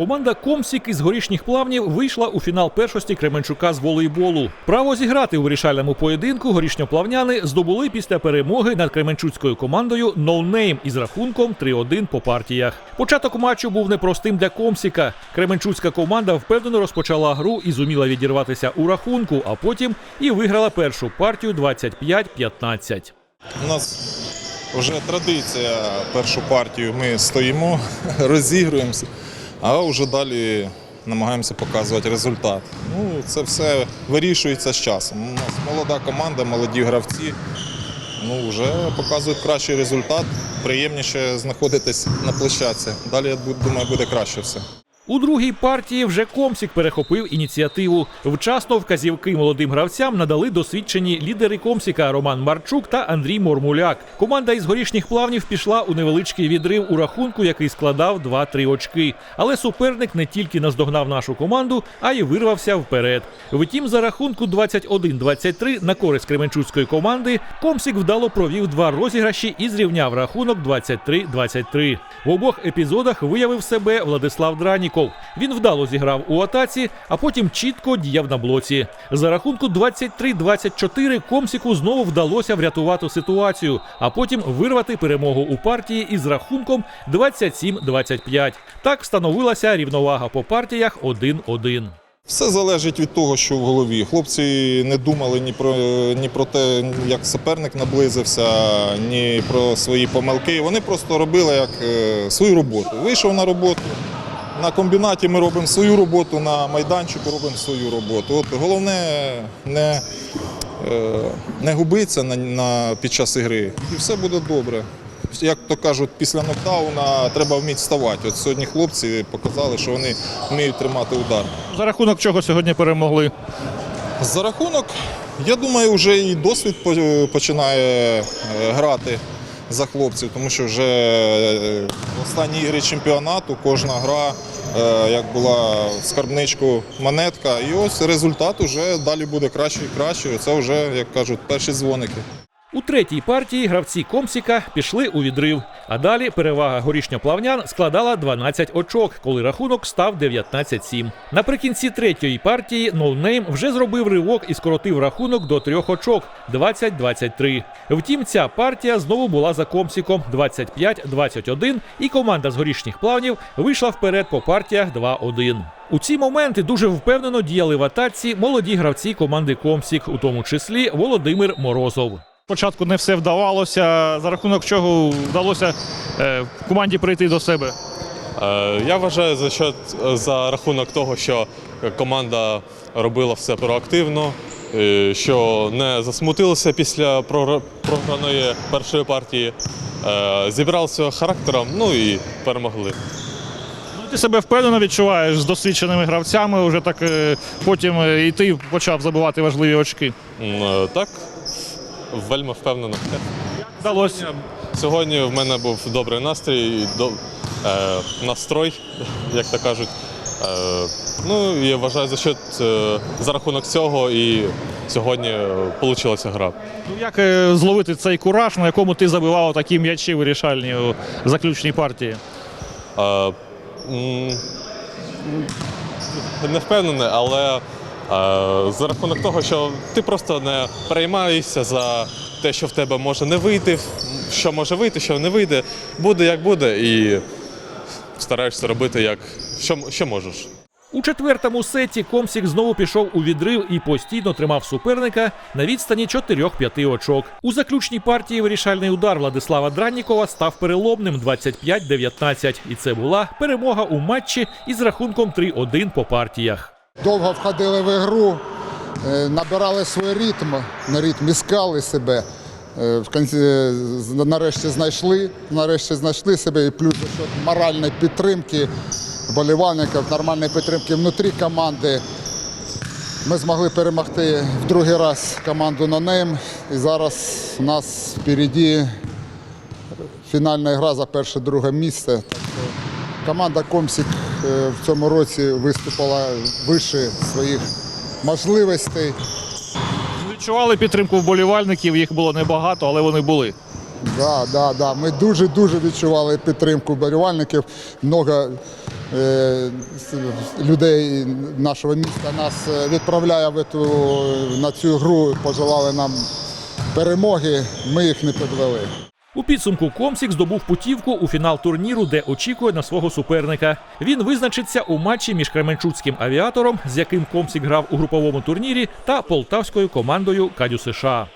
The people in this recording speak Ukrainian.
Команда Комсік із горішніх плавнів вийшла у фінал першості Кременчука з волейболу. Право зіграти у вирішальному поєдинку горішньоплавняни здобули після перемоги над кременчуцькою командою No Name із рахунком 3-1 по партіях. Початок матчу був непростим для Комсіка. Кременчуцька команда впевнено розпочала гру і зуміла відірватися у рахунку, а потім і виграла першу партію 25-15. У нас вже традиція першу партію. Ми стоїмо, розігруємося, а вже далі намагаємося показувати результат. Ну, це все вирішується з часом. У нас молода команда, молоді гравці. Ну, вже показують кращий результат. Приємніше знаходитись на площадці. Далі, я думаю, буде краще все. У другій партії вже Комсік перехопив ініціативу. Вчасно вказівки молодим гравцям надали досвідчені лідери Комсіка Роман Марчук та Андрій Мормуляк. Команда із горішніх плавнів пішла у невеличкий відрив у рахунку, який складав 2-3 очки. Але суперник не тільки наздогнав нашу команду, а й вирвався вперед. Втім, за рахунку 21-23 на користь Кременчуцької команди Комсік вдало провів два розіграші і зрівняв рахунок 23-23. В обох епізодах виявив себе Владислав Драніков. Він вдало зіграв у атаці, а потім чітко діяв на блоці. За рахунку 23-24 Комсіку знову вдалося врятувати ситуацію, а потім вирвати перемогу у партії із рахунком 27-25. Так встановилася рівновага по партіях 1-1. Все залежить від того, що в голові. Хлопці не думали ні про, ні про те, як суперник наблизився, ні про свої помилки. Вони просто робили як е, свою роботу. Вийшов на роботу. На комбінаті ми робимо свою роботу, на майданчику робимо свою роботу. От головне не, е, не губитися на, на, під час ігри, і все буде добре. Як то кажуть, після нокдауна треба вміти вставати. От сьогодні хлопці показали, що вони вміють тримати удар. За рахунок чого сьогодні перемогли? За рахунок, я думаю, вже і досвід починає е, грати за хлопців, тому що вже е, останні ігри чемпіонату, кожна гра, як була скарбничку монетка, і ось результат вже далі буде краще і краще. Це вже, як кажуть, перші дзвоники. У третій партії гравці Комсіка пішли у відрив. А далі перевага горішньоплавнян складала 12 очок, коли рахунок став 19-7. Наприкінці третьої партії ноунейм вже зробив ривок і скоротив рахунок до трьох очок 20-23. Втім, ця партія знову була за Комсіком 25-21, і команда з горішніх плавнів вийшла вперед по партіях 2-1. У ці моменти дуже впевнено діяли в атаці молоді гравці команди Комсік, у тому числі Володимир Морозов. Спочатку не все вдавалося, за рахунок чого вдалося е, команді прийти до себе. Е, Я вважаю за счет за рахунок того, що команда робила все проактивно, е, що не засмутилася після програної першої партії, зібралися характером, ну і перемогли. Ну, ти себе впевнено відчуваєш з досвідченими гравцями, вже так потім і ти почав забивати важливі очки. Так, вельми впевнено. Вдалося. Сьогодні в мене був добрий настрій, і до, е, настрой, як то кажуть. Е, ну, я вважаю за счет, е, за рахунок цього і сьогодні вийшла гра. Ну, як е, зловити цей кураж, на якому ти забивав такі м'ячі вирішальні у заключній партії? Е, не впевнений, але за рахунок того, що ти просто не переймаєшся за те, що в тебе може не вийти, що може вийти, що не вийде, буде як буде, і стараєшся робити як що, що можеш. У четвертому сеті Комсік знову пішов у відрив і постійно тримав суперника на відстані 4-5 очок. У заключній партії вирішальний удар Владислава Драннікова став переломним 25-19. І це була перемога у матчі із рахунком 3-1 по партіях. Довго входили в ігру, е, набирали свій ритм, на ритм іскали себе. Е, В кінці е, нарешті знайшли, нарешті знайшли себе і плюс моральної підтримки вболівальників, нормальної підтримки внутрі команди. Ми змогли перемогти в другий раз команду «Нонейм». І зараз у нас впереді фінальна гра за перше-друге місце. Так команда Комсік е, в цьому році виступила вище своїх можливостей. Відчували підтримку вболівальників, їх було небагато, але вони були. Да, да, да. Ми дуже-дуже відчували підтримку болівальників. Много е, людей нашого міста нас е, відправляє в ету, на цю гру, пожелали нам перемоги. Ми їх не підвели. У підсумку Комсік здобув путівку у фінал турніру, де очікує на свого суперника. Він визначиться у матчі між Кременчуцьким авіатором, з яким Комсік грав у груповому турнірі, та полтавською командою Кадю США.